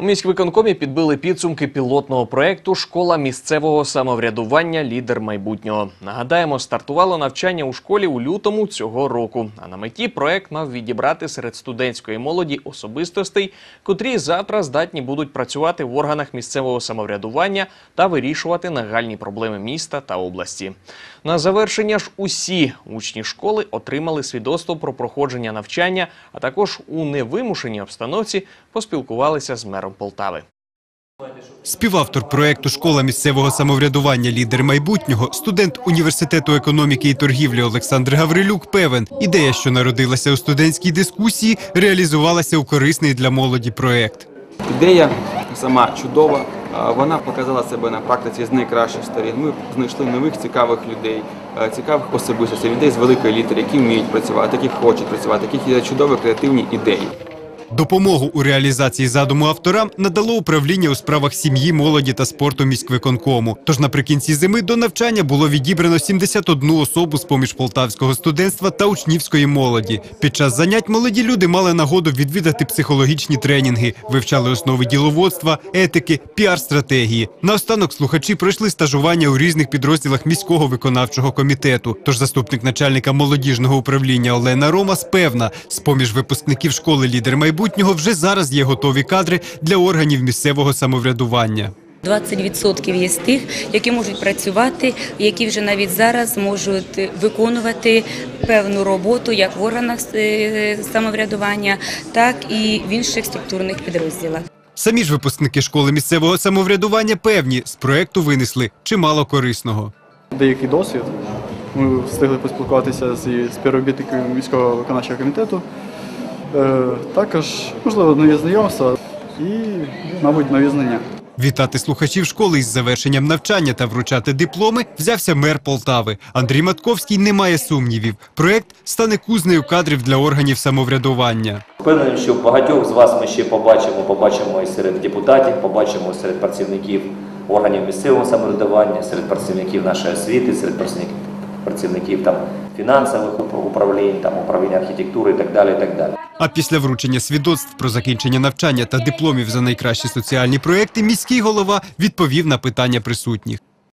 У міськвиконкомі підбили підсумки пілотного проекту Школа місцевого самоврядування Лідер майбутнього. Нагадаємо, стартувало навчання у школі у лютому цього року. А на меті проект мав відібрати серед студентської молоді особистостей, котрі завтра здатні будуть працювати в органах місцевого самоврядування та вирішувати нагальні проблеми міста та області. На завершення ж усі учні школи отримали свідоцтво про проходження навчання, а також у невимушеній обстановці поспілкувалися з мером Полтави. Співавтор проекту Школа місцевого самоврядування Лідер майбутнього, студент університету економіки і торгівлі Олександр Гаврилюк певен, ідея, що народилася у студентській дискусії, реалізувалася у корисний для молоді проект. Ідея сама чудова. Вона показала себе на практиці з найкращих сторін. Ми знайшли нових цікавих людей, е, цікавих особистостей, людей з великої літери, які вміють працювати, які хочуть працювати, які є чудові креативні ідеї. Допомогу у реалізації задуму авторам надало управління у справах сім'ї, молоді та спорту міськвиконкому. Тож наприкінці зими до навчання було відібрано 71 особу з поміж полтавського студентства та учнівської молоді. Під час занять молоді люди мали нагоду відвідати психологічні тренінги, вивчали основи діловодства, етики, піар-стратегії. Наостанок слухачі пройшли стажування у різних підрозділах міського виконавчого комітету. Тож заступник начальника молодіжного управління Олена Ромас певна, з поміж випускників школи лідер майбутнього вже зараз є готові кадри для органів місцевого самоврядування. 20% є з тих, які можуть працювати, які вже навіть зараз можуть виконувати певну роботу як в органах е, самоврядування, так і в інших структурних підрозділах. Самі ж випускники школи місцевого самоврядування певні з проекту винесли чимало корисного. деякий досвід. Ми встигли поспілкуватися зі співробітниками міського виконавчого комітету. Е, також, можливо, нові знайомства і, мабуть, нові знання. Вітати слухачів школи із завершенням навчання та вручати дипломи взявся мер Полтави. Андрій Матковський не має сумнівів. Проект стане кузнею кадрів для органів самоврядування. Впевнений, що багатьох з вас ми ще побачимо, побачимо і серед депутатів, побачимо серед працівників органів місцевого самоврядування, серед працівників нашої освіти, серед працівників, працівників там, фінансових управлінь, там, управління архітектури і так далі. І так далі. А після вручення свідоцтв про закінчення навчання та дипломів за найкращі соціальні проекти міський голова відповів на питання присутніх.